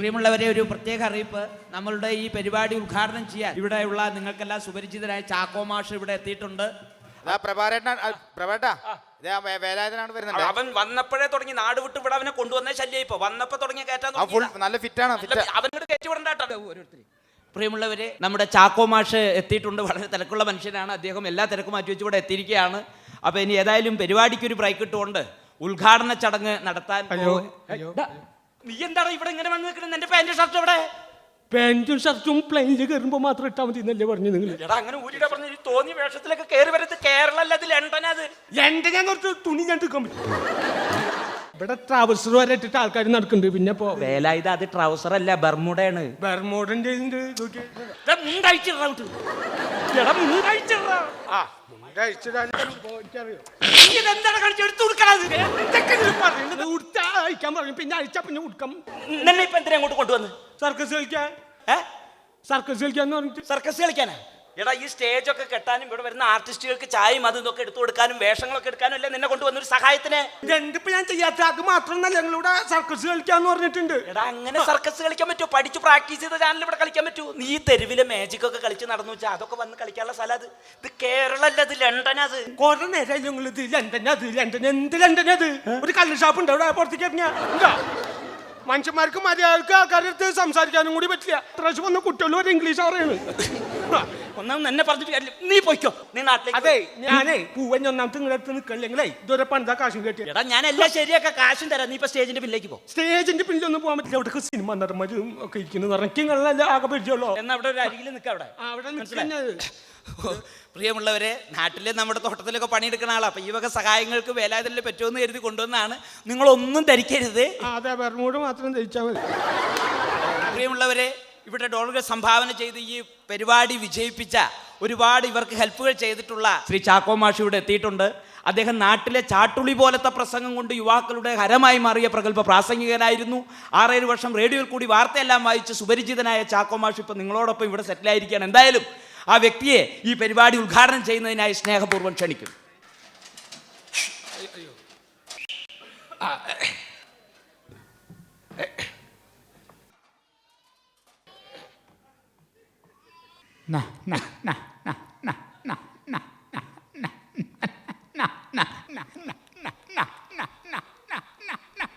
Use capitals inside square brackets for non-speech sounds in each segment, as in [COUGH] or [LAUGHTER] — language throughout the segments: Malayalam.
പ്രിയമുള്ളവരെ ഒരു പ്രത്യേക അറിയിപ്പ്. നമ്മളുടെ ഈ പരിപാടി ഉദ്ഘാടനം ചെയ്യാൻ ഇവിടെയുള്ള നിങ്ങൾക്കെല്ലാം സുപരിചിതരായ ചാക്കോ മാഷ് ഇവിടെ എത്തിയിട്ടുണ്ട്. അവൻ വന്നപ്പോഴേ തുടങ്ങി നാട് വിട്ട് ഇവിടെ അവനെ കൊണ്ടുവന്നേ ശല്യം ഇപ്പൊ. വന്നപ്പോ തുടങ്ങി കയറ്റാൻ നല്ല ഫിറ്റാണ് ഫിറ്റ്. അവനോട് കയറ്റി വിടണ്ടാട്ടോ ഓരോരുത്തർ പ്രിയമുള്ളവരെ നമ്മുടെ ചാക്കോ മാഷ് എത്തിയിട്ടുണ്ട്. വളരെ തിരക്കുള്ള മനുഷ്യനാണ്. അദ്ദേഹം എല്ലാ തിരക്കും മാറ്റി വെച്ച് ഇവിടെ എത്തിയിരിക്കുകയാണ്. അപ്പോൾ ഇനി ഏതായാലും പരിപാടിക്ക് ഒരു ബ്രേക്ക് ഇട്ടുകൊണ്ട് ഉദ്ഘാടന ചടങ്ങ് നടത്താൻ നീ എന്താണ് ഇവിടെ ഇങ്ങനെ വന്ന് നിൽക്കുന്നത്? എന്റെ പാന്റ് ഷർട്ട് ഇവിടെ പാന്റും ഷർട്ടും പ്ലെയിനിൽ കയറുമ്പോൾ മാത്രം ഇട്ടാൽ മതി എന്നല്ലേ പറഞ്ഞു നിങ്ങൾ എടാ അങ്ങനെ ഊരിടാ പറഞ്ഞു ഈ തോന്നിയ വേഷത്തിലൊക്കെ കയറി വരത്ത് കേരള അല്ല അത് ലണ്ടനത് അത്. എന്റെ ഞാൻ കുറച്ച് തുണി ഞാൻ എടുക്കാൻ പറ്റും. ഇവിടെ ട്രൗസർ വരെ ഇട്ടിട്ട് ആൾക്കാർ നടക്കുന്നുണ്ട്. പിന്നെ ഇപ്പോ വേല ഇത് അത് ട്രൗസർ അല്ല ബർമുടയാണ് ബർമുടന്റെ. ആ, ഇതെന്താണ് കാണിച്ച് എടുത്ത് കൊടുക്കണത്? അയക്കാൻ പറഞ്ഞു. പിന്നെ അയച്ചാ പിന്നെ ഉടുക്കാം. നിന്നെ ഇപ്പൊ എന്തിനാ അങ്ങോട്ട് കൊണ്ടുവന്ന്? സർക്കസ് കളിക്കാൻ. സർക്കസ് കളിക്കാന്ന് പറഞ്ഞിട്ട്. സർക്കസ് കളിക്കാനാ? എടാ ഈ സ്റ്റേജൊക്കെ കെട്ടാനും ഇവിടെ വരുന്ന ആർട്ടിസ്റ്റുകൾക്ക് ചായയും അതും ഇതൊക്കെ എടുത്തു കൊടുക്കാനും വേഷങ്ങളൊക്കെ എടുക്കാനും അല്ലേ നിന്നെ കൊണ്ടുവന്ന ഒരു സഹായത്തിന്. രണ്ടിപ്പോ ഞാൻ ചെയ്യാത്ത? അത് മാത്രമല്ല ഞങ്ങളിവിടെ സർക്കസ് കളിക്കാന്ന് പറഞ്ഞിട്ടുണ്ട്. എടാ അങ്ങനെ സർക്കസ് കളിക്കാൻ പറ്റുമോ? പഠിച്ചു പ്രാക്ടീസ് ചെയ്ത ചാനൽ ഇവിടെ കളിക്കാൻ പറ്റൂ നീ തെരുവിലെ മാജിക് ഒക്കെ കളിച്ച് നടന്നു വെച്ചാൽ അതൊക്കെ വന്ന് കളിക്കാനുള്ള സ്ഥലം അത്. ഇത് കേരളല്ല ഇത്? ലണ്ടൻ അത്. കുറെ നേരം ഞങ്ങൾ ഇത് ലണ്ടൻ അത് ലണ്ടൻ എന്ത് ലണ്ടൻ അത്? ഒരു കല്ല് ഷാപ്പ് ഉണ്ട് അവിടെ പുറത്തേക്ക് ഇറങ്ങിയാ. മനുഷ്യന്മാർക്ക് മര്യാദയ്ക്ക് ആൾക്കാരുടെ അടുത്ത് സംസാരിക്കാനും കൂടി പറ്റില്ല. പ്രാവശ്യം വന്ന കുട്ടികളും ഒരു ഇംഗ്ലീഷ് അറിയാണ് എന്നെ പറഞ്ഞിട്ട് കാര്യമില്ല. നീ പോയിക്കോ. നീ നാട്ടിലേക്ക് അതെ ഞാനേ പൂവൻ ഒന്നാമത്തെ നിങ്ങളുടെ അടുത്ത് നിൽക്കല്ലെങ്കിലേ ഇതുവരെ പണിതാ കാശും കെട്ടിയ. എടാ ഞാൻ എല്ലാം ശരിയൊക്കെ കാശും തരാം. നീ ഇപ്പൊ സ്റ്റേജിന്റെ പിന്നിലേക്ക് പോ. സ്റ്റേജിന്റെ പിന്നിലൊന്നും പോകാൻ പറ്റില്ല. അവിടെ സിനിമ നടന്മാരും ഒക്കെ ഇരിക്കുന്നു. ആകെ പരിചയമുള്ളൂ? എന്നാ അവിടെ ഒരു അരികിൽ നിൽക്കാം അവിടെ. ആ, അവിടെ പ്രിയമുള്ളവരെ നാട്ടിലെ നമ്മുടെ തോട്ടത്തിലൊക്കെ പണിയെടുക്കുന്ന ആളാണ് അപ്പൊ ഈ വക സഹായങ്ങൾക്ക് വേലാതിൽ പറ്റുമെന്ന് കരുതി കൊണ്ടുവന്നാണ് നിങ്ങളൊന്നും ധരിക്കരുത്. ആ, അതെ മാത്രം ധരിച്ചാൽ മതി. പ്രിയമുള്ളവരെ ഇവിടെ ഡോളറുകൾ സംഭാവന ചെയ്ത് ഈ പരിപാടി വിജയിപ്പിച്ച ഒരുപാട് ഇവർക്ക് ഹെൽപ്പുകൾ ചെയ്തിട്ടുള്ള ശ്രീ ചാക്കോ മാഷി ഇവിടെ എത്തിയിട്ടുണ്ട്. അദ്ദേഹം നാട്ടിലെ ചാട്ടുളി പോലത്തെ പ്രസംഗം കൊണ്ട് യുവാക്കളുടെ ഹരമായി മാറിയ പ്രഗത്ഭ പ്രാസംഗികനായിരുന്നു. ആറേഴ് വർഷം റേഡിയോയിൽ കൂടി വാർത്തയെല്ലാം വായിച്ച് സുപരിചിതനായ ചാക്കോ മാഷി ഇപ്പം നിങ്ങളോടൊപ്പം ഇവിടെ സെറ്റിലായിരിക്കുകയാണ് എന്തായാലും ആ വ്യക്തിയെ ഈ പരിപാടി ഉദ്ഘാടനം ചെയ്യുന്നതിനായി സ്നേഹപൂർവം ക്ഷണിക്കും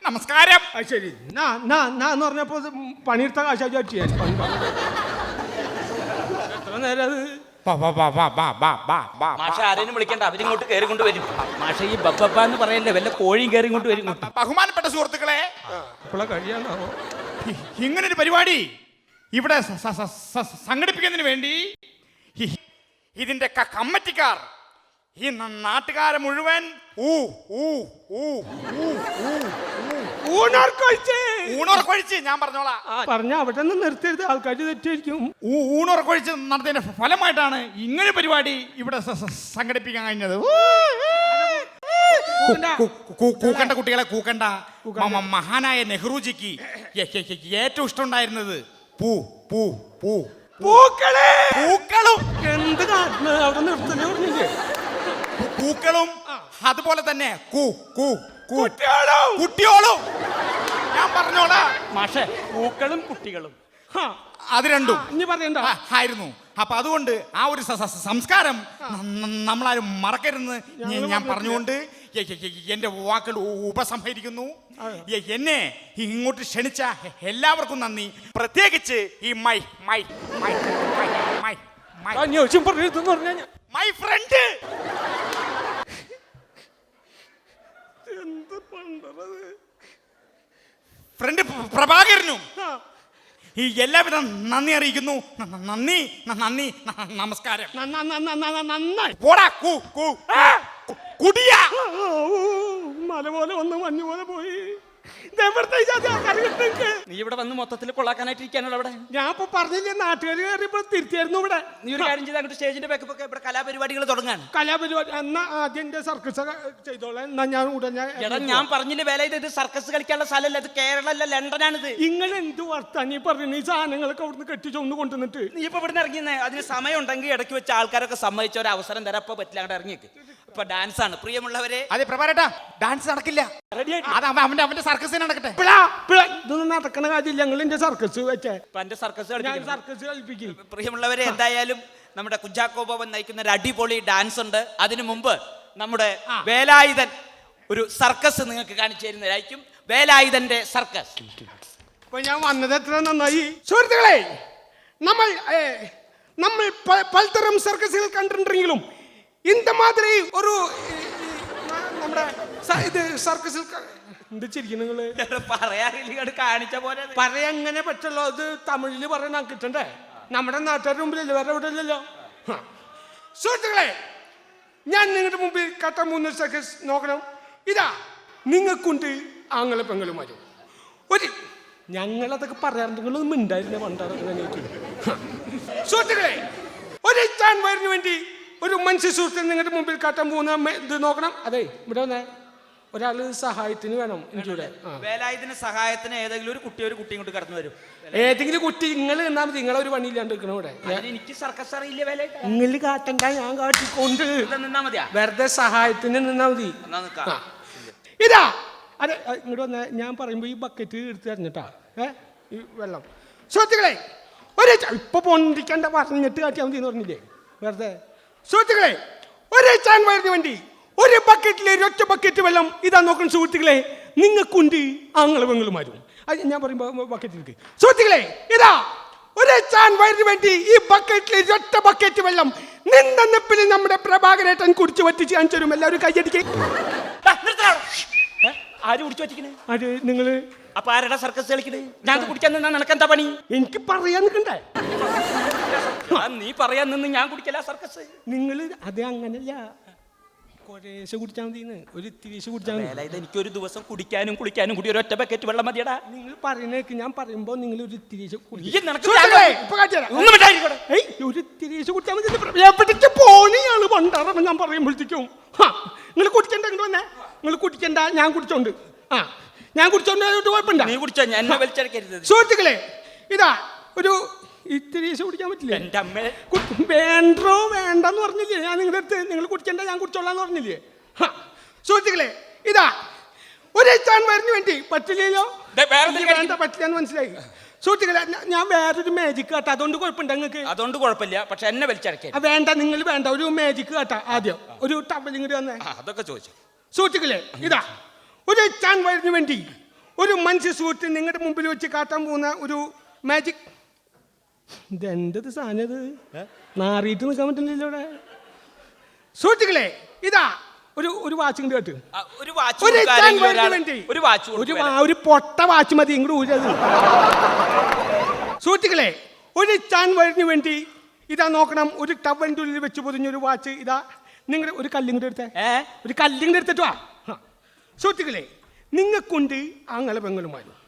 നമസ്കാരം ആ ശരി നാ നാ നാ എന്ന് പറഞ്ഞപ്പോ ഇത് പണിയെടുത്ത കാശാ വിചാരിച്ചു ഞാൻ എത്ര നേരം അത് മാഷ ആരെയും വിളിക്കണ്ട അവരിങ്ങോട്ട് കയറി കൊണ്ട് വരും മാഷ ഈ ബബ്ബ എന്ന് പറയല്ലേ വല്ല കോഴിയും കയറി ഇങ്ങോട്ട് വരും ഇങ്ങോട്ട്. ബഹുമാനപ്പെട്ട സുഹൃത്തുക്കളെ ഇപ്പോഴാ കഴിയാണോ ഇങ്ങനൊരു പരിപാടി ഇവിടെ സംഘടിപ്പിക്കുന്നതിന് വേണ്ടി ഇതിന്റെ കമ്മറ്റിക്കാർ ഈ നാട്ടുകാരെ മുഴുവൻ ഊ ഊ ഊ ഊ ഊണർക്കൊഴിച്ച് ഊണുറക്കൊഴിച്ച്. ഞാൻ പറഞ്ഞോളാം. പറഞ്ഞ അവിടെ നിന്ന് നിർത്തരുത്. ആൾക്കാർ തെറ്റായിരിക്കും. ഊണർക്കൊഴിച്ച് ഊണുറക്കൊഴിച്ച് നടത്തിയതിന്റെ ഫലമായിട്ടാണ് ഇങ്ങനെ പരിപാടി ഇവിടെ സംഘടിപ്പിക്കാൻ കഴിഞ്ഞത്. കൂക്കണ്ട. കുട്ടികളെ കൂക്കണ്ട. മഹാനായ നെഹ്റുജിക്ക് ഏറ്റവും ഇഷ്ടമുണ്ടായിരുന്നത് പൂ പൂ പൂ. പൂക്കളെ! പൂക്കളും. എന്ത് കാട്ടുന്നത് അവിടെ നിർത്തൽ പറഞ്ഞില്ലേ? പൂക്കളും. അതുപോലെ തന്നെ കൂ കൂ കുട്ടിയോളും കുട്ടിയോളും ഞാൻ പറഞ്ഞോളാ മാഷെ പൂക്കളും കുട്ടികളും. അത് രണ്ടും. ഇനി പറയണ്ട ആയിരുന്നു. അപ്പൊ അതുകൊണ്ട് ആ ഒരു സംസ്കാരം നമ്മളാരും മറക്കരുതെന്ന് ഞാൻ പറഞ്ഞുകൊണ്ട് എ- എ- എ- എന്റെ വാക്കുകൾ ഉപസംഹരിക്കുന്നു. എന്നെ ഇങ്ങോട്ട് ക്ഷണിച്ച എല്ലാവർക്കും നന്ദി. പ്രത്യേകിച്ച് ഈ my my my my my my. Friend. Friend പ്രഭാകരനും. ഈ എല്ലാവിധ നന്ദി അറിയിക്കുന്നു. നന്ദി നന്ദി നമസ്കാരം. നന്നായി. പോടാ കൂ കു- കുടിയാ. മല പോലെ വന്ന് മഞ്ഞ് പോലെ പോയി. നീ ഇവിടെ വന്ന് മൊത്തത്തിൽ കൊള്ളാക്കാനായിട്ട് ഇരിക്കാനുള്ള അവിടെ. ഞാൻ ഇപ്പൊ പറഞ്ഞില്ലേ നാട്ടുകാർ കയറിയപ്പോ തിരുത്തിയായിരുന്നു ഇവിടെ. നീ ഒരു കാര്യം ചെയ്ത് അങ്ങോട്ട് സ്റ്റേജിന്റെ ബാക്കപ്പ് ഒക്കെ ഇവിടെ കലാപരിപാടികൾ തുടങ്ങാണ്. കലാപരിപാടി എന്നാ ആദ്യം എന്റെ സർക്കസ് ചെയ്തോളാം. എന്നാ ഞാൻ ഉടനെ എടാ ഞാൻ പറഞ്ഞില്ല വേല ഇത് സർക്കസ് കളിക്കാനുള്ള സ്ഥലമല്ല ഇത് കേരളല്ല ലണ്ടനാണിത്. നിങ്ങൾ എന്ത് വർത്താൻ ഈ പറഞ്ഞു? ഈ സാധനങ്ങളൊക്കെ അവിടുന്ന് കെട്ടിച്ചൊന്ന് കൊണ്ടുവന്നിട്ട്. നീ ഇപ്പൊ ഇവിടുന്ന് ഇറങ്ങിയെന്നേ അതിന് സമയം ഉണ്ടെങ്കിൽ ഇടയ്ക്ക് വെച്ച് ആൾക്കാരൊക്കെ സമ്മതിച്ച ഒരു അവസരം തരാം. അപ്പൊ പറ്റില്ല അങ്ങോട്ട് ഇറങ്ങിയേക്ക്. ഇപ്പൊ ഡാൻസ് ആണ്. പ്രിയമുള്ളവരെ അതെ പ്രഭാരേട്ടാ ഡാൻസ് നടക്കില്ല. അത് അവന്റെ അവന്റെ അവന്റെ സർക്കസിന് നടക്കട്ടെ. പിളാ, പിളാ. ഇതൊന്നും നടക്കണ കാര്യമില്ല. ഞങ്ങൾ എന്റെ സർക്കസ് വെച്ചേ. ഇപ്പൊ എന്റെ സർക്കസ് ഞാൻ കളിപ്പിക്കുന്നു. സർക്കസ് കളിപ്പിക്കും. പ്രിയമുള്ളവരെ എന്തായാലും നമ്മുടെ കുഞ്ചാക്കോ ബോബൻ നയിക്കുന്ന ഒരു അടിപൊളി ഡാൻസ് ഉണ്ട്. അതിനു മുമ്പ് നമ്മുടെ വേലായുധൻ ഒരു സർക്കസ് നിങ്ങൾക്ക് കാണിച്ചു തരുന്നതായിരിക്കും വേലായുധന്റെ സർക്കസ് അപ്പൊ ഞാൻ വന്നത് എത്ര നന്നായി? സുഹൃത്തുക്കളെ നമ്മൾ ഏ, നമ്മൾ പ- പലതരം സർക്കസുകൾ കണ്ടിട്ടുണ്ടെങ്കിലും ഇന്ത മാതിരി ഒരു നമ്മുടെ സ- ഇത് സർക്കസിൽ ക- എന്ത് ചിരിക്കുന്നു നിങ്ങൾ പറയാറില്ല കാണിച്ച പോലെ അത്. പറയാങ്ങനെ പറ്റുള്ളൂ അത് തമിഴിൽ പറയാൻ കിട്ടണ്ടേ? നമ്മുടെ നാട്ടുകാരുടെ മുമ്പിലല്ലേ? വേറെ എവിടെ ഇല്ലല്ലോ? സുഹൃത്തുക്കളെ ഞാൻ നിങ്ങളുടെ മുമ്പിൽ കട്ട മൂന്ന് സെക്കൻഡ് നോക്കണം. ഇതാ നിങ്ങൾക്കുണ്ട് ആങ്ങളെ പെങ്ങളും വരും ഒരു ഞങ്ങളതൊക്കെ പറയാറുണ്ടെങ്കിലും മിണ്ടായിരുന്നു പണ്ടാറുണ്ടെങ്കിൽ പണ്ടാറൊക്കെ സുഹൃത്തുക്കളെ ഒരു ചാൻ വയറിന് വേണ്ടി ഒരു മനുഷ്യ സുഹൃത്ത് നിങ്ങളുടെ മുമ്പിൽ കാട്ടാൻ പോകുന്ന ഇത് നോക്കണം. അതെ ഇവിടെ വന്നേ. ഒരാൾ സഹായത്തിന് വേണം എനിക്കിവിടെ ഇവിടെ വേലായുധന സഹായത്തിന് ഏതെങ്കിലും ഒരു കുട്ടി ഒരു കുട്ടി ഇങ്ങോട്ട് കടന്നു വരും. ഏതെങ്കിലും കുട്ടി നിങ്ങൾ നിന്നാ മതി നിങ്ങളെ ഒരു പണിയില്ലാണ്ട് നിൽക്കണം ഇവിടെ. എനിക്ക് സർക്കസ് അറിയില്ല വേല നിങ്ങൾ കാട്ടണ്ട ഞാൻ കാട്ടിക്കൊണ്ട് നിന്നാ മതിയാ? വെറുതെ സഹായത്തിന് നിന്നാ മതി. ഇതാ! അതെ ഇങ്ങോട്ട് വന്ന ഞാൻ പറയുമ്പോ ഈ ബക്കറ്റ് എടുത്ത് തരഞ്ഞിട്ടാ. ഏ? ഈ വെള്ളം. സുഹൃത്തുക്കളെ ഒരു ഇപ്പൊ പൊന്തിക്കണ്ട പറഞ്ഞിട്ട് കാട്ടിയാൽ മതി എന്ന് പറഞ്ഞില്ലേ? വെറുതെ. സുഹൃത്തുക്കളെ ഒരു ചാൻ വരുന്ന വേണ്ടി ഒരു ബക്കറ്റിലെ ഒരൊറ്റ ബക്കറ്റ് വെള്ളം. ഇതാ നോക്കണം സുഹൃത്തുക്കളെ. നിങ്ങൾക്കുണ്ട് ആങ്ങളെ പെങ്ങളുമാരും. അത് ഞാൻ പറയുമ്പോൾ ബക്കറ്റിലേക്ക് സുഹൃത്തുക്കളെ ഇതാ. ഒരു ചാൻ വയറിന് വേണ്ടി ഈ ബക്കറ്റിലെ ഒറ്റ ബക്കറ്റ് വെള്ളം. നിന്ന നിപ്പിൽ നമ്മുടെ പ്രഭാകരേട്ടൻ കുടിച്ചു വറ്റിച്ച് ഞാൻ ചെറും എല്ലാവരും കൈയടിക്കേ. ആര് കുടിച്ചു അത് നിങ്ങൾ? അപ്പൊ ആരുടെ സർക്കസ് കളിക്കണേ? ഞാൻ കുടിക്കാൻ നിന്നാ നിനക്ക് എന്താ പണി? എനിക്ക് പറയാൻ നിൽക്കണ്ടേ നീ പറയാൻ നിന്ന് ഞാൻ കുടിക്കല സർക്കസ് നിങ്ങൾ അത് അങ്ങനല്ല. കുറേശ്ശെ കുടിച്ചാൽ മതി ഒരു കുടിച്ചാൽ മതി. വേലായുധ എനിക്കൊരു ദിവസം കുടിക്കാനും കുളിക്കാനും കൂടി ഒരൊറ്റ ബക്കറ്റ് വെള്ളം മതിയടാ. നിങ്ങൾ പറയുന്നേക്ക് ഞാൻ പറയുമ്പോ നിങ്ങൾ ഒരു ഇത്തിരീശ് ഈ നിനക്ക് ഇപ്പൊ. ഒന്നും. ഏയ്, ഒരു കുടിച്ചാൽ മതി എവിടേക്ക് പോണിയാണ് ഞാൻ പറയുമ്പോഴത്തേക്കും. നിങ്ങൾ കുടിക്കണ്ട ഇങ്ങോട്ട് വന്നേ. നിങ്ങൾ കുടിക്കണ്ട ഞാൻ കുടിച്ചോണ്ട്. ആ ഞാൻ കുടിച്ചോണ്ട് അതുകൊണ്ട് കുഴപ്പമില്ല. നീ കുടിച്ചോ ഞാൻ എന്നെ വലിച്ചടക്കരുത്. സുഹൃത്തുക്കളെ ഇതാ ഒരു ഇത്തിരീശ് കുടിക്കാൻ പറ്റില്ല? എന്റെ അമ്മ. വേണ്ടോ വേണ്ടെന്ന് പറഞ്ഞില്ലേ? ഞാൻ നിങ്ങളുടെ അടുത്ത് നിങ്ങൾ കുടിക്കണ്ട ഞാൻ കുടിച്ചോളാന്ന് പറഞ്ഞില്ലേ? സുഹൃത്തുക്കളെ ഇതാ. ഒരു ചാൻ വരന് വേണ്ടി പറ്റില്ലല്ലോ? വേണ്ട പറ്റില്ലെന്ന് മനസ്സിലായി. സുഹൃത്തുക്കളെ ഞാൻ വേറൊരു മാജിക് കാട്ടാ. അതുകൊണ്ട് കുഴപ്പമുണ്ട് നിങ്ങൾക്ക്? അതുകൊണ്ട് കുഴപ്പമില്ല പക്ഷെ എന്നെ വലിച്ചടക്കരുത്. ആ, വേണ്ട നിങ്ങൾ വേണ്ട. ഒരു മാജിക് കാട്ടാ ആദ്യം. ഒരു ടബലിങ് വന്നേ. അതൊക്കെ ചോദിച്ചു. സുഹൃത്തുക്കളെ ഇതാ. ഒരു ചാൻ വരന് വേണ്ടി ഒരു മനുഷ്യ സുഹൃത്ത് നിങ്ങളുടെ മുമ്പിൽ വെച്ച് കാട്ടാൻ പോകുന്ന ഒരു മാജിക് സാധനം ഇത്? നാറിയിട്ട് നിൽക്കാൻ പറ്റുന്നില്ല ഇവിടെ. സുഹൃത്തുക്കളെ ഇതാ ഒരു ഒരു വാച്ച് കൊണ്ട് കേട്ട്. ഒരു വാച്ച് ഒരു കൊടുക്കുക, ചാൻ ആരെങ്കിലും വരന് ഒരാൾ- വേണ്ടി ഒരു വാച്ച് ഒരു കൊടുക്കുക. വാ- ഒരു പൊട്ട വാച്ച് മതി ഇങ്ങോട്ട് ഊരത് സുഹൃത്തുക്കളെ ഒരു ചാൻ വരന് വേണ്ടി ഇതാ നോക്കണം. ഒരു ടവലിന്റെ ഉള്ളിൽ വെച്ച് പൊതിഞ്ഞൊരു വാച്ച്. ഇതാ നിങ്ങളുടെ ഒരു കല്ലിങ്ങോട്ട് എടുത്തേ. ഏ? ഒരു കല്ലിങ്ങോട്ട് എടുത്തിട്ട് വാ. ഹ. സുഹൃത്തുക്കളെ നിങ്ങൾക്കുണ്ട് ആങ്ങളെ പെങ്ങളുമാരും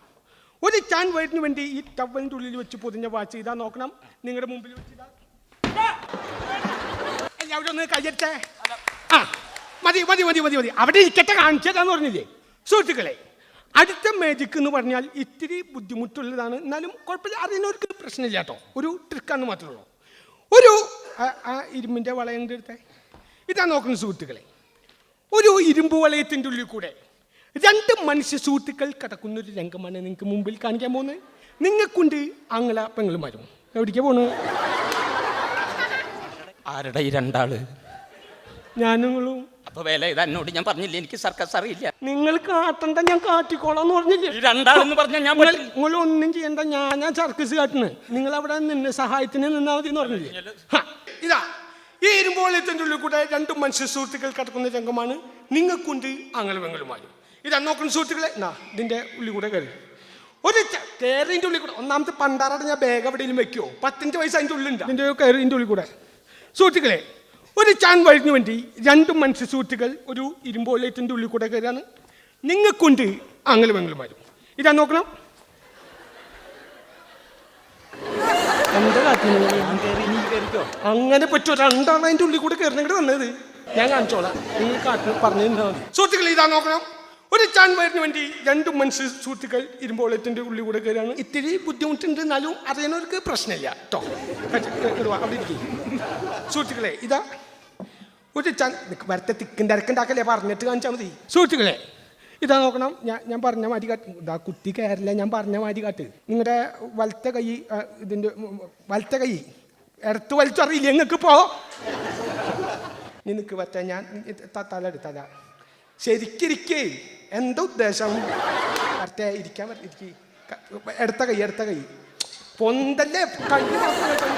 ഒരു ചാൻ വയറിന് വേണ്ടി ഈ ടവലിന്റെ ഉള്ളിൽ വെച്ച് പൊതിഞ്ഞ വാച്ച് ഇതാ നോക്കണം. നിങ്ങളുടെ മുമ്പിൽ വെച്ച് ഇതാ. കയ്യറ്റേ ആ മതി മതി മതി മതി മതി. അവിടെ ഇരിക്കട്ടെ കാണിച്ചതാന്ന് പറഞ്ഞില്ലേ? സുഹൃത്തുക്കളെ അടുത്ത മാജിക് എന്ന് പറഞ്ഞാൽ ഇത്തിരി ബുദ്ധിമുട്ടുള്ളതാണ്. എന്നാലും കുഴപ്പമില്ല. അറിയുന്നവർക്ക് പ്രശ്നമില്ല കേട്ടോ. ഒരു ട്രിക്കാന്ന് മാത്രമേ ഉള്ളൂ. ഒരു ആ- ഇരുമ്പിന്റെ വളയന്റെ എടുത്തേ ഇതാ നോക്കുന്ന സുഹൃത്തുക്കളെ. ഒരു ഇരുമ്പ് വളയത്തിന്റെ ഉള്ളിൽ കൂടെ രണ്ട് മനുഷ്യ സുഹൃത്തുക്കൾ കിടക്കുന്ന ഒരു രംഗമാണ് നിങ്ങൾക്ക് മുമ്പിൽ കാണിക്കാൻ പോകുന്നത്. നിങ്ങൾക്കുണ്ട് ആങ്ങള പെങ്ങളുമാരും എവിടേക്കാ പോണ് ആരുടെ ഈ രണ്ടാൾ? ഞാനുങ്ങളും. അപ്പൊ വേല ഇത് എന്നോട് ഞാൻ പറഞ്ഞില്ലേ? എനിക്ക് സർക്കസ് അറിയില്ല. നിങ്ങൾ കാട്ടണ്ട ഞാൻ കാട്ടിക്കോളാം എന്ന് പറഞ്ഞില്ലേ? രണ്ടാളെന്ന് പറഞ്ഞാൽ ഞാൻ നിങ്ങൾ. ഒന്നും ചെയ്യണ്ട ഞാൻ ഞാൻ സർക്കസ് കാട്ടുന്നത്. നിങ്ങൾ അവിടെ നിന്ന് സഹായത്തിന് നിന്നാ മതി എന്ന് പറഞ്ഞില്ലേ ഇതാ. ഈ ഇരുമ്പോളയത്തിന്റെ ഉള്ളിൽ കൂടെ രണ്ട് മനുഷ്യ സുഹൃത്തുക്കൾ കിടക്കുന്ന രംഗമാണ്. നിങ്ങൾക്കുണ്ട് അങ്ങനെ പെങ്ങളുമാരും ഇതാ നോക്കുന്ന സുഹൃത്തുക്കളെ. എന്നാ ഇതിന്റെ ഉള്ളിൽ കൂടെ കയറി. ഒരു കയറിന്റെ ഉള്ളിൽ കൂടെ. ഒന്നാമത്തെ പണ്ടാറാട് ഞാൻ ബാഗ് എവിടെയെങ്കിലും വെക്കുമോ പത്തിന്റെ വയസ്സ് അതിന്റെ ഉള്ളിലുണ്ട്? അതിന്റെ കയറിന്റെ ഉള്ളിൽ കൂടെ. സുഹൃത്തുക്കളെ ഒരു ചാൻ വഴിഞ്ഞ് വേണ്ടി രണ്ടും മനുഷ്യ സുഹൃത്തുക്കൾ ഒരു ഇരുമ്പോലേറ്റിന്റെ ഉള്ളിൽ കൂടെ കയറിയാണ്. നിങ്ങൾക്കുണ്ട് ആങ്ങളെ വരും ഇതാ നോക്കണം. എന്താ കാട്ടുന്നത് കേറി നീ കേറിക്കോ? അങ്ങനെ പറ്റുമോ? രണ്ടാണ് അതിന്റെ ഉള്ളിൽ കൂടെ കയറുന്നെങ്കിൽ വന്നത്. ഞാൻ കാണിച്ചോളാം. നിങ്ങൾ കാട്ടിൽ പറഞ്ഞു സുഹൃത്തുക്കൾ ഇതാ നോക്കണം. ഒരു ചാൻ വരുന്ന വേണ്ടി രണ്ട് മനുഷ്യ സുഹൃത്തുക്കൾ ഇരുമ്പോളത്തിന്റെ ഉള്ളിൽ കൂടെ കയറാണ്. ഇത്തിരി ബുദ്ധിമുട്ടുണ്ട് എന്നാലും അറിയുന്നവർക്ക് പ്രശ്നമില്ല കേട്ടോ അവിടെ സുഹൃത്തുക്കളെ ഇതാ. ഒരു ചാൻ വരത്തെ തിക്കിന്റെ അരക്കുണ്ടാക്കല്ലേ പറഞ്ഞിട്ട് കാണിച്ചാൽ മതി. സുഹൃത്തുക്കളെ ഇതാ നോക്കണം. ഞാൻ ഞാൻ പറഞ്ഞ മാതിരി കാട്ട്. ഇതാ കുത്തി കയറില്ല ഞാൻ പറഞ്ഞ മാതിരി കാട്ട്. നിങ്ങളുടെ വലത്തെ കൈ ഇതിന്റെ വലത്തെ കൈ. ഇടത്ത് വലിച്ചറിയില്ല നിങ്ങൾക്ക് പോ നിനക്ക് പറ്റാ ഞാൻ തല എടുത്തല തല ശരിക്കിരിക്കേ. എന്താ ഉദ്ദേശം? മറ്റേ ഇരിക്കാൻ പറ്റി ഇരിക്കി. എടുത്ത കൈ എടുത്ത കൈ. പൊന്തല്ലേ? കൈ മാത്രം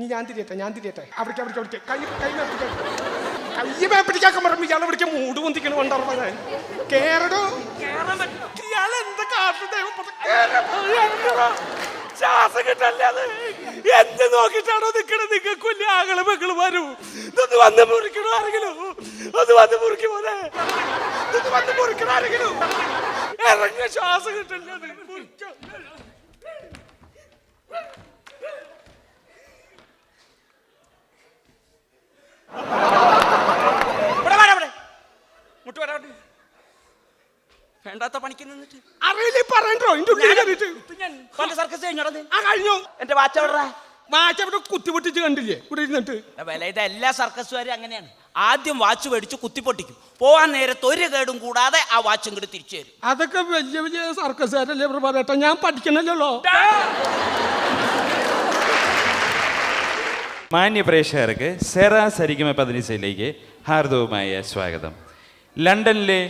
നീ ഞാൻ തിരിയട്ടെ ഞാൻ തിരിയട്ടെ. അവിടേക്ക് അവിടേക്ക് അവിടേക്ക്. കൈ കൈ മേപ്പിടിക്കാൻ കൈ മേപ്പിടിക്കാൻ പറഞ്ഞു ഇയാളെ വിളിക്കാൻ മൂട് പൊന്തിക്കണ കൊണ്ടുവരുമ്പോ ഞാൻ. കേറടോ. ഇയാൾ എന്താ ശ്വാസം കിട്ടല്ലേ അത്? എന്ത് നോക്കിട്ടാണോ നിക്കണ? നിങ്ങൾക്ക് വലിയ ആകൾ മക്കൾ വരൂ. ഇതൊന്ന് വന്ന് മുറിക്കണോ ആരെങ്കിലും? ഒന്ന് വന്ന് മുറിക്ക് പോലെ ഇതൊന്ന് വന്ന് മുറിക്കണോ ആരെങ്കിലും? ഇറങ്ങിയ ശ്വാസം കിട്ടല്ലേ വരാട്ടെ മുട്ട് വരാ വേണ്ടാത്ത പണിക്ക് നിന്നിട്ട്. അറിയില്ലേ പറയണ്ടോ? ഇതിന്റെ ഉള്ളിൽ കയറിയിട്ട്. ഞാൻ പണ്ട് സർക്കസ് കഴിഞ്ഞോടാ നീ? ആ കഴിഞ്ഞു. എന്റെ വാച്ച ഇവിടെ കുത്തിപ്പൊട്ടിച്ച് കണ്ടില്ലേ? ഇവിടെ ഇരുന്നിട്ട്. വില ഇത് എല്ലാ സർക്കസുകാരും അങ്ങനെയാണ്. ആദ്യം വാച്ച് മേടിച്ച് കുത്തിപ്പൊട്ടിക്കും. പോവാൻ നേരത്ത് ഒരു കേടും കൂടാതെ ആ വാച്ച് ഇങ്ങോട്ട് തിരിച്ചു തരും. അതൊക്കെ വലിയ വലിയ സർക്കസുകാരല്ലേ ഇവിടെ പറയട്ടെ ഞാൻ പഠിക്കണല്ലോ മാന്യ പ്രേക്ഷകർക്ക് സെറ സരിഗമ പതിനിസയിലേക്ക് ഹാർദവുമായ സ്വാഗതം. ലണ്ടനിലെ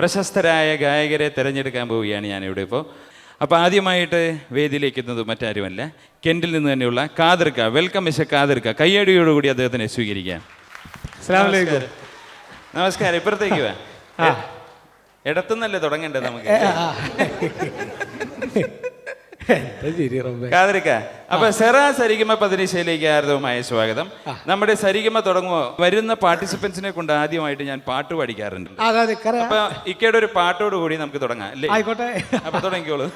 പ്രശസ്തരായ ഗായകരെ തിരഞ്ഞെടുക്കാൻ പോവുകയാണ് ഞാനിവിടെ ഇപ്പോൾ. അപ്പോൾ ആദ്യമായിട്ട് വേദിയിലേക്ക് എത്തുന്നത് മറ്റാരുമല്ല കെന്റിൽ നിന്ന് തന്നെയുള്ള കാതിർക്ക വെൽക്കം മിസ്റ്റർ കാതിർക്ക. കയ്യടിയോടുകൂടി അദ്ദേഹത്തിനെ സ്വീകരിക്കാം. നമസ്കാരം. നമസ്കാരം ഇപ്പുറത്തേക്ക് വാ. ഇടത്തുനിന്നല്ലേ തുടങ്ങണ്ടേ നമുക്ക്? കാതിരിക്ക. അപ്പൊ സെറ സരിഗമ പതിനിശയിലേക്ക് ആർദവുമായ സ്വാഗതം. നമ്മുടെ സരിഗമ തുടങ്ങുമോ? വരുന്ന പാർട്ടിസിപ്പൻസിനെ കൊണ്ട് ആദ്യമായിട്ട് ഞാൻ പാട്ട് പഠിക്കാറുണ്ട് അപ്പൊ ഇക്കയുടെ ഒരു പാട്ടോട് കൂടി നമുക്ക് തുടങ്ങാം അല്ലേ? ആയിക്കോട്ടെ. അപ്പൊ തുടങ്ങിക്കോളൂ.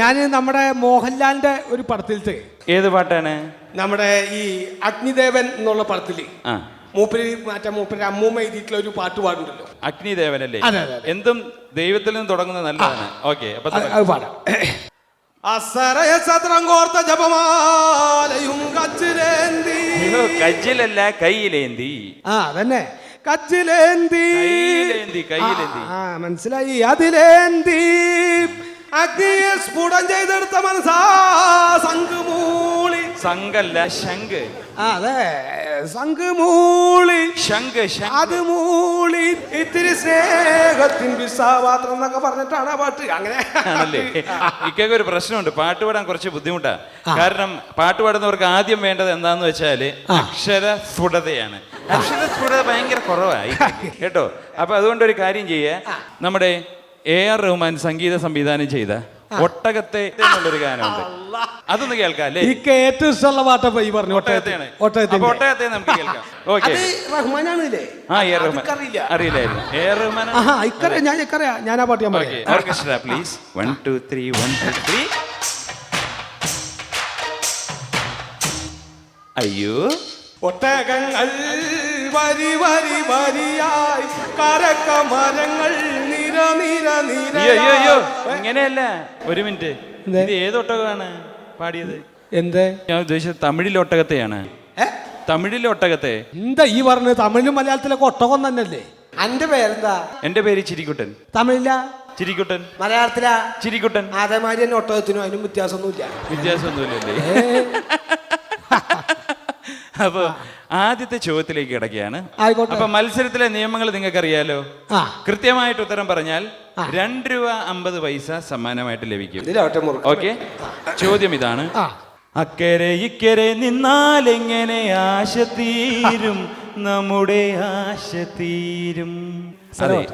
ഞാൻ നമ്മുടെ മോഹൻലാലിന്റെ ഒരു പടത്തിലത്തെ. ഏത് പാട്ടാണ്? നമ്മുടെ ഈ അഗ്നിദേവൻ എന്നുള്ള പടത്തിൽ മൂപ്പര് മറ്റേ മൂപ്പര് അമ്മൂമ്മ എഴുതിയിട്ടുള്ള ഒരു പാട്ട് പാടുണ്ടല്ലോ അഗ്നിദേവൻ അല്ലേ. എന്തും ദൈവത്തിൽ നിന്ന് തുടങ്ങുന്നത് നല്ലതാണ്. ഓക്കെ അപ്പൊ പാടാം. അസറയ സത്രം കോർത്ത ജപമാലയും കച്ചിലേന്തി. കച്ചിലല്ല കയ്യിലേന്തി. ആ അതന്നെ. കച്ചിലേന്തി. കയ്യിലേന്തി കയ്യിലേന്തി. ആ മനസ്സിലായി. അതിലേന്തി. അഗ്നിയെ സ്ഫുടം ചെയ്തെടുത്ത മനസാ സംഘമൂളി സംഘല്ല ശംഖ്. അതെ. സംഘ് മൂളി. ശംഖ് അത് മൂളി. ഇത്തിരി സ്നേഹത്തിൻ വിസാപാത്രം എന്നൊക്കെ പറഞ്ഞിട്ടാണ് ആ പാട്ട്. അങ്ങനെ. ആണല്ലേ? ഇക്കൊക്കെ ഒരു പ്രശ്നമുണ്ട്. പാട്ട് പാടാൻ കുറച്ച് ബുദ്ധിമുട്ടാ. കാരണം പാട്ട് പാടുന്നവർക്ക് ആദ്യം വേണ്ടത് എന്താന്ന് വെച്ചാൽ അക്ഷര സ്ഫുടതയാണ്. അക്ഷര സ്ഫുടത ഭയങ്കര കുറവായി കേട്ടോ? അപ്പൊ അതുകൊണ്ട് ഒരു കാര്യം ചെയ്യേ. നമ്മുടെ എ ആർ റഹ്മാൻ സംഗീത സംവിധാനം ചെയ്ത ഒട്ടകത്തെ എന്നുള്ളൊരു ഗാനമുണ്ട്. അതൊന്ന് കേൾക്കാം അല്ലേ? എനിക്ക് ഏറ്റവും ഇഷ്ടമുള്ള പാട്ടപ്പ ഈ പറഞ്ഞു ഒട്ടകത്തെയാണ്. ഒട്ടകത്തെ ഒട്ടകത്തെ നമുക്ക് കേൾക്കാം. ഓക്കെ. അത് റഹ്മാനാണില്ലേ? ആ എ ആർ റഹ്മാൻ അറിയില്ലായിരുന്നു. എ ആർ റഹ്മാൻ ആഹാ ഇക്കറിയാം ഞാൻ ഇക്കറിയാം ഞാൻ ആ പാട്ട് ഞാൻ ഓക്കെ പറയാം orchestra please one two three one two three അയ്യോ. ഒട്ടകങ്ങൾ വരി വരി വരിയായി കരക്ക മരങ്ങൾ അയ്യോ അയ്യോ അയ്യോ. ഇങ്ങനെയല്ല. ഒരു മിനിറ്റ്. ഇത് ഏത് ഒട്ടകമാണ് പാടിയത്? എന്തേ? ഞാൻ ഉദ്ദേശിച്ചത് തമിഴിലെ ഒട്ടകത്തെയാണ്? തമിഴിലെ ഒട്ടകത്തെ. എന്താ ഈ പറഞ്ഞത്? തമിഴിലും മലയാളത്തിലൊക്കെ ഒട്ടകം തന്നെയല്ലേ? എന്റെ പേരെന്താ? എന്റെ പേര് ചിരിക്കുട്ടൻ. തമിഴില? ചിരിക്കുട്ടൻ. മലയാളത്തിലാ? ചിരിക്കുട്ടൻ. അതേമാതിരി തന്നെ ഒട്ടകത്തിനും അതിനും വ്യത്യാസമൊന്നുമില്ല. വ്യത്യാസമൊന്നുമില്ലല്ലേ? അപ്പൊ ആദ്യത്തെ ചോദ്യത്തിലേക്ക് കിടക്കുകയാണ്. ആയിക്കോട്ടെ. അപ്പൊ മത്സരത്തിലെ നിയമങ്ങൾ നിങ്ങൾക്ക് അറിയാലോ ആ. കൃത്യമായിട്ട് ഉത്തരം പറഞ്ഞാൽ രണ്ട് രൂപ അമ്പത് പൈസ സമ്മാനമായിട്ട് ലഭിക്കും. ഇതിലാവട്ടെ മുറുക്ക് ഓക്കെ? ചോദ്യം ഇതാണ്. ആ. അക്കരെ ഇക്കരെ നിന്നാൽ എങ്ങനെ ആശ തീരും? നമ്മുടെ ആശ തീരും. അതെ.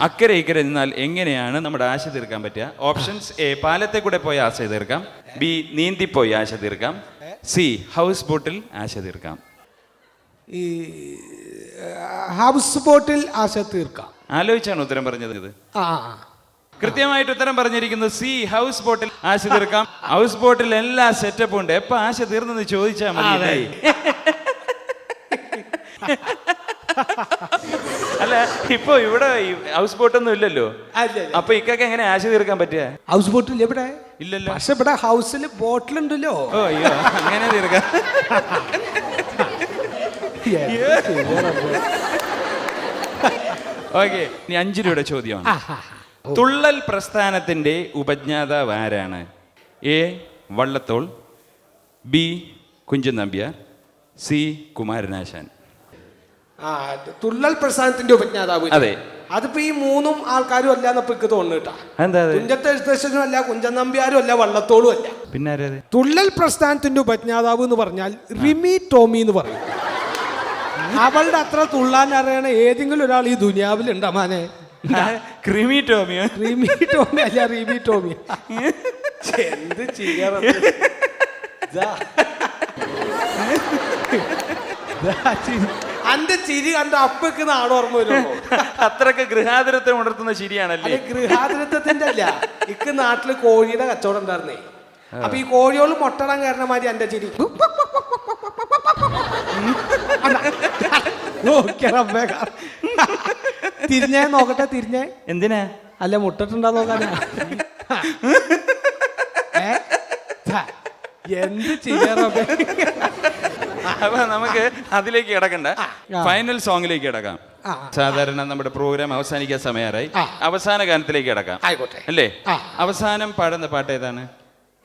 അക്കരെ ഇക്കരെ നിന്നാൽ എങ്ങനെയാണ് നമ്മുടെ ആശ തീർക്കാൻ പറ്റുക? ഓപ്ഷൻസ് എ പാലത്തെ കൂടെ പോയി ആശ തീർക്കാം. ബി നീന്തിപ്പോയി ആശ തീർക്കാം. സി ഹൗസ് ബോട്ടിൽ ആശ തീർക്കാം. ഈ ഹൗസ് ബോട്ടിൽ ആശ തീർക്കാം. ആലോചിച്ചാണ് ഉത്തരം പറഞ്ഞത് ഇത്. ആ. കൃത്യമായിട്ട് ഉത്തരം പറഞ്ഞിരിക്കുന്നത് സി ഹൗസ് ബോട്ടിൽ ആശ തീർക്കാം. ഹൗസ് ബോട്ടിൽ എല്ലാ സെറ്റപ്പും ഉണ്ട്. എപ്പോ ആശ തീർന്നെന്ന് ചോദിച്ചാൽ മതി. അല്ല ഇപ്പൊ ഇവിടെ ഹൗസ് ബോട്ട് ഒന്നും ഇല്ലല്ലോ. അപ്പൊ ഇക്കൊക്കെ എങ്ങനെ ആശ തീർക്കാൻ പറ്റിയ? ഹൗസ് ബോട്ട് ഇല്ല ഇവിടെ. ഇല്ലല്ലോ. പക്ഷെ ഇവിടെ ഹൗസിൽ ബോട്ടിലുണ്ടല്ലോ ഓ അയ്യോ അങ്ങനെ തീർക്കാം. [LAUGHS] ഓക്കെ ഇനി അഞ്ചു രൂപയുടെ ചോദ്യമാണ്. തുള്ളൽ പ്രസ്ഥാനത്തിന്റെ ഉപജ്ഞാതാവ് ആരാണ്? A Vallathol B Kunchan Nambiar C Kumaranasan. ആ ഇത് തുള്ളൽ പ്രസ്ഥാനത്തിന്റെ ഉപജ്ഞാതാവ് അതെ. അതിപ്പോ ഈ മൂന്നും ആൾക്കാരും അല്ല എന്നപ്പോ എനിക്ക് തോന്നുന്നു എഴുത്തച്ഛനും അല്ല കുഞ്ചൻ നമ്പ്യാരും അല്ല വള്ളത്തോളും അല്ല. പിന്നെ തുള്ളൽ പ്രസ്ഥാനത്തിന്റെ ഉപജ്ഞാതാവ് എന്ന് പറഞ്ഞാൽ റിമി ടോമി എന്ന് പറയും. അവളുടെ അത്ര തുള്ളാൻ അറിയണ ഏതെങ്കിലും ഒരാൾ ഈ ദുനിയാവിലുണ്ടോ മാനെ? ക്രിമി ടോമിയോ? ക്രിമി ടോമി അല്ല റിമി ടോമി. എന്ത് ചെയ്യാറ അന്റെ ചിരി കണ്ട അപ്പക്ക് നാട് ഓർമ്മ വരുമോ? [LAUGHS] അത്രയ്ക്ക് ഗൃഹാതുരത്തെ ഉണർത്തുന്ന ശരിയാണല്ലേ ഗൃഹാതിരത്വത്തിന്റെ അല്ല. ഇക്ക് നാട്ടിൽ കോഴിയുടെ കച്ചവടം ഉണ്ടായിരുന്നേ. അപ്പൊ ഈ കോഴിയോട് മുട്ടടാൻ കാരണം മാതിരി എന്റെ ചിരി. തിരിഞ്ഞേ നോക്കട്ടെ തിരിഞ്ഞേ. എന്തിനാ? അല്ല മുട്ടിട്ടുണ്ടോ നോക്കാനാ [LAUGHS] ഏ? എന്ത് ചെയ്യാറ അപ്പൊ നമുക്ക് അതിലേക്ക് കിടക്കണ്ട. ഫൈനൽ സോങ്ങിലേക്ക് കിടക്കാം. സാധാരണ നമ്മുടെ പ്രോഗ്രാം അവസാനിക്കാൻ സമയമായി അവസാന ഗാനത്തിലേക്ക് കിടക്കാം. ആയിക്കോട്ടെ. അല്ലേ? അവസാനം പാടുന്ന പാട്ട് ഏതാണ്?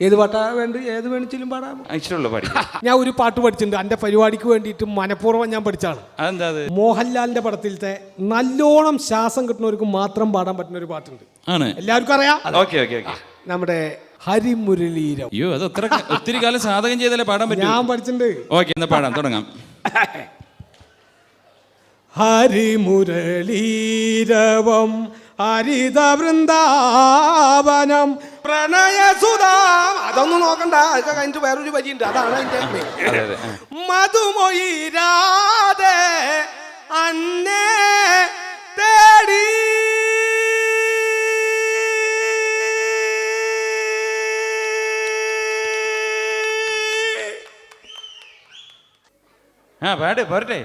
ഏത് പാട്ടാ വേണ്ട ഏത് വേണിച്ചിലും പാടാം. ഇഷ്ടമുള്ള പാടി [LAUGHS] ഞാൻ ഒരു പാട്ട് പഠിച്ചിട്ടുണ്ട്. എന്റെ പരിപാടിക്ക് വേണ്ടിയിട്ട് മനഃപൂർവം ഞാൻ പഠിച്ചാണ് അതെന്താ മോഹൻലാലിന്റെ പടത്തിലത്തെ നല്ലോണം ശ്വാസം കിട്ടുന്നവർക്ക് മാത്രം പാടാൻ പറ്റുന്ന ഒരു പാട്ടുണ്ട്. ആണ്. എല്ലാവർക്കും അറിയാം? Okay okay okay. നമ്മുടെ ഹരിമുരളീരം. അയ്യോ അത് അത്ര ഒത്തിരി കാലം സാധകം ചെയ്തല്ലേ പാടാൻ പറ്റും. ഞാൻ പഠിച്ചിട്ടുണ്ട്. ഓക്കെ എന്നാ പാടാം തുടങ്ങാം. ഹരിമുരളീരവം ഹരിത വൃന്ദാവനം പ്രണയസുധാം അതൊന്നും നോക്കണ്ട അതൊക്കെ കഴിഞ്ഞിട്ട് വേറൊരു വരിയുണ്ട്. അതാണ് അതെ അതെ. മധുമൊയിരാതെ അന്നേ ആ പാട് പോരട്ടെ.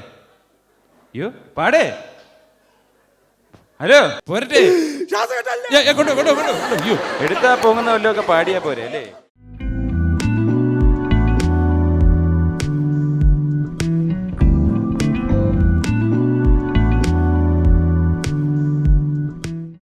അയ്യോ പാടേ. ഹലോ പോരട്ടെ. കൊണ്ടു കൊണ്ടു കൊണ്ടു. അയ്യോ എടുത്താ പോകുന്ന വല്ലതൊക്കെ പാടിയാ പോരെ അല്ലേ?